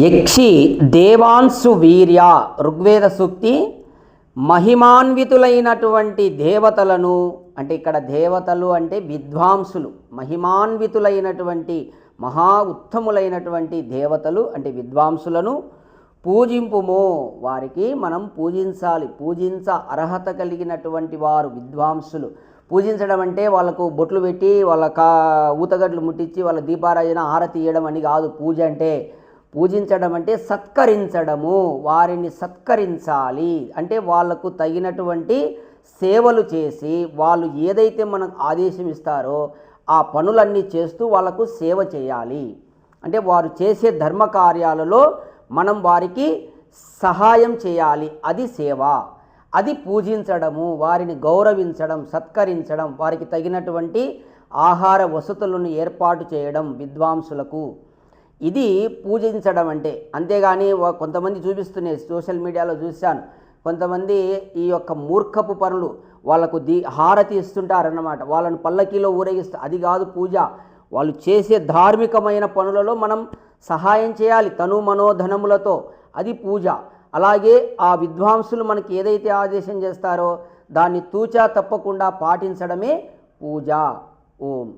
యక్షి దేవాంశు వీర్య ఋగ్వేద సూక్తి మహిమాన్వితులైనటువంటి దేవతలను అంటే ఇక్కడ దేవతలు అంటే విద్వాంసులు మహిమాన్వితులైనటువంటి మహా ఉత్తములైనటువంటి దేవతలు అంటే విద్వాంసులను పూజింపుము. వారికి మనం పూజించాలి. పూజించ అర్హత కలిగినటువంటి వారు విద్వాంసులు. పూజించడం అంటే వాళ్ళకు బొట్లు పెట్టి వాళ్ళ కా ఊతగడ్లు ముట్టించి వాళ్ళ దీపారాజన హారతి ఇవ్వడం అని కాదు. పూజ అంటే పూజించడం అంటే సత్కరించడము వారిని సత్కరించాలి. అంటే వాళ్ళకు తగినటువంటి సేవలు చేసి వాళ్ళు ఏదైతే మనకు ఆదేశం ఇస్తారో ఆ పనులన్నీ చేస్తూ వాళ్ళకు సేవ చేయాలి. అంటే వారు చేసే ధర్మ కార్యాలలో మనం వారికి సహాయం చేయాలి. అది సేవ. అది పూజించడము వారిని గౌరవించడం సత్కరించడం వారికి తగినటువంటి ఆహార వసతులను ఏర్పాటు చేయడం విద్వాంసులకు. ఇది పూజించడం అంటే. అంతేగాని కొంతమంది చూపిస్తున్నాయి సోషల్ మీడియాలో చూశాను. కొంతమంది ఈ యొక్క మూర్ఖపు పనులు వాళ్ళకు ది హారతి ఇస్తుంటారన్నమాట. వాళ్ళను పల్లకీలో ఊరేగిస్తూ అది కాదు పూజ. వాళ్ళు చేసే ధార్మికమైన పనులలో మనం సహాయం చేయాలి తను మనోధనములతో. అది పూజ. అలాగే ఆ విద్వాంసులు మనకి ఏదైతే ఆదేశం చేస్తారో దాన్ని తూచా తప్పకుండా పాటించడమే పూజ. ఓం.